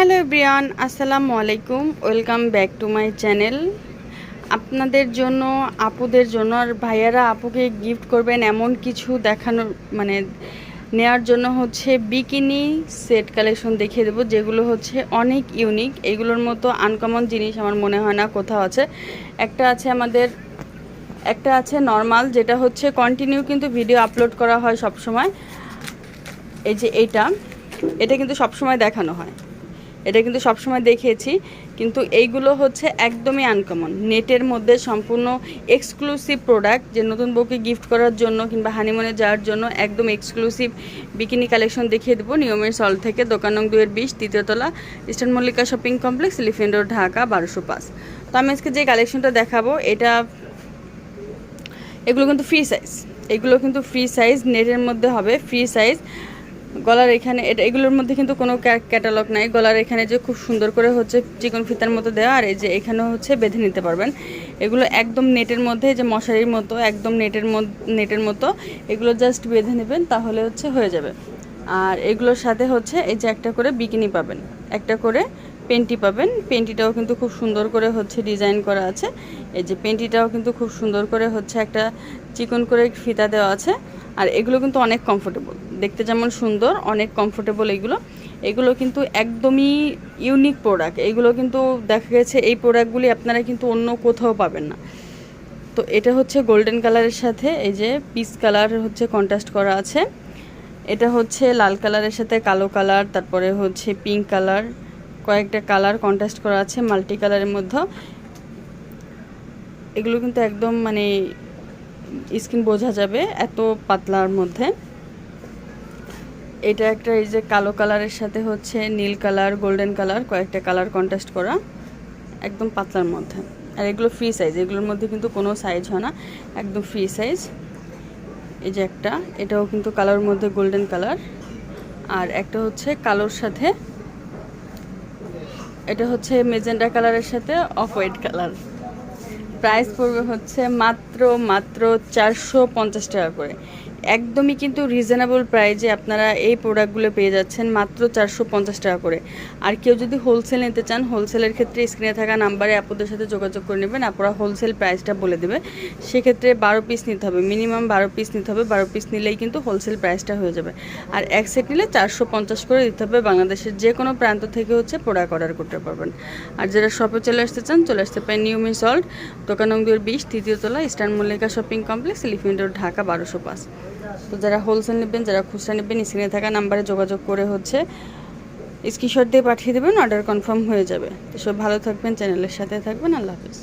Hello Brian আসসালামু আলাইকুম। Welcome back to my channel. আপনাদের জন্য, আপুদের জন্য আর ভাইয়ারা আপুকে গিফট করবেন এমন কিছু দেখানোর মানে নেয়ার জন্য হচ্ছে বিকিনি সেট কালেকশন দেখিয়ে দেবো, যেগুলো হচ্ছে অনেক ইউনিক। এগুলোর মতো আনকমন জিনিস আমার মনে হয় না কোথাও আছে। একটা আছে আমাদের, একটা আছে নর্মাল, যেটা হচ্ছে কন্টিনিউ কিন্তু ভিডিও আপলোড করা হয় সব সময় এই যে এটা এটা কিন্তু সবসময় দেখানো হয়। এটা কিন্তু সবসময় দেখিয়েছি কিন্তু এইগুলো হচ্ছে একদমই আনকমন নেটের মধ্যে সম্পূর্ণ এক্সক্লুসিভ প্রোডাক্ট যে নতুন বউকে গিফট করার জন্য কিংবা হানিমুনে যাওয়ার জন্য একদম এক্সক্লুসিভ বিকিনি কালেকশন দেখিয়ে দেবো। নিয়মের সল থেকে দোকান নং দুয়ের বিশ তৃতীয়তলা eastern Mallika shopping complex elephant road Dhaka, বারোশো পাঁচ। তো আমি আজকে যে কালেকশনটা দেখাবো, এটা এগুলো কিন্তু ফ্রি সাইজ এগুলো কিন্তু ফ্রি সাইজ নেটের মধ্যে হবে ফ্রি সাইজ গলার এখানে, এটা এগুলোর মধ্যে কিন্তু কোনো ক্যাটালগ নাই। গলার এখানে যে খুব সুন্দর করে হচ্ছে চিকন ফিতার মতো দেওয়া, আর এই যে এখানেও হচ্ছে বেঁধে নিতে পারবেন। এগুলো একদম নেটের মধ্যে যে মশারির মতো, একদম নেটের নেটের মতো, এগুলো জাস্ট বেঁধে নেবেন, তাহলে হচ্ছে হয়ে যাবে। আর এগুলোর সাথে হচ্ছে এই যে একটা করে বিকিনি পাবেন, একটা করে পেন্টি পাবেন। পেন্টিটাও কিন্তু খুব সুন্দর করে হচ্ছে ডিজাইন করা আছে। এই যে পেন্টিটাও কিন্তু খুব সুন্দর করে হচ্ছে একটা চিকন করে ফিতা দেওয়া আছে। আর এগুলো কিন্তু অনেক কমফোর্টেবল দেখতে যেমন সুন্দর, অনেক কমফোর্টেবল এগুলো। এগুলো কিন্তু একদমই ইউনিক প্রোডাক্ট এগুলো কিন্তু দেখা গেছে এই প্রোডাক্টগুলি আপনারা কিন্তু অন্য কোথাও পাবেন না। তো এটা হচ্ছে গোল্ডেন কালারের সাথে, এই যে পিস কালার হচ্ছে কন্ট্রাস্ট করা আছে। এটা হচ্ছে লাল কালারের সাথে কালো কালার তারপরে হচ্ছে পিঙ্ক কালার কয়েকটা কালার কন্ট্রাস্ট করা আছে মাল্টি কালারের মধ্যে। এগুলো কিন্তু একদম মানে স্কিন বোঝা যাবে এত পাতলার মধ্যে। এটা একটা এই যে কালো কালারের সাথে হচ্ছে নীল কালার, গোল্ডেন কালার, কয়েকটা কালার কন্ট্রাস্ট করা, একদম পাতলার মধ্যে। আর এগুলো ফ্রি সাইজ এগুলোর মধ্যে কিন্তু কোনো সাইজ হয় না, একদম ফ্রি সাইজ এই যে একটা, এটাও কিন্তু কালার মধ্যে গোল্ডেন কালার। আর একটা হচ্ছে কালোর সাথে, এটা হচ্ছে মেজেন্ডা কালারের সাথে অফ হোয়াইট কালার। প্রাইস পড়বে হচ্ছে মাত্র মাত্র মাত্র চারশো পঞ্চাশ টাকা করে। একদমই কিন্তু রিজনেবল প্রাইজে আপনারা এই প্রোডাক্টগুলো পেয়ে যাচ্ছেন মাত্র চারশো পঞ্চাশ টাকা করে। আর কেউ যদি হোলসেল নিতে চান হোলসেলের ক্ষেত্রে স্ক্রিনে থাকা নাম্বারে আপনাদের সাথে যোগাযোগ করে নেবেন, আপনারা হোলসেল প্রাইসটা বলে দেবে। সেক্ষেত্রে বারো পিস নিতে হবে মিনিমাম বারো পিস নিতে হবে। বারো পিস নিলেই কিন্তু হোলসেল প্রাইসটা হয়ে যাবে। আর এক সেট নিলে চারশো পঞ্চাশ করে দিতে হবে। বাংলাদেশের যে কোনো প্রান্ত থেকে হচ্ছে প্রোডাক্ট অর্ডার করতে পারবেন। আর যারা শপে চলে আসতে চান, চলে আসতে পারেন নিউ সল্ট দোকান বিশ তৃতীয়তলা eastern Mallika shopping complex elephant road Dhaka বারোশো পাঁচ। তো যারা হোলসেল নেবেন, যারা খুচরা নেবেন, স্ক্রিনে থাকা নাম্বারে যোগাযোগ করে হচ্ছে স্ক্রিনশট দিয়ে পাঠিয়ে দেবেন অর্ডার কনফার্ম হয়ে যাবে। তো সব ভালো থাকবেন চ্যানেলের সাথে থাকবেন, আল্লাহ হাফিজ।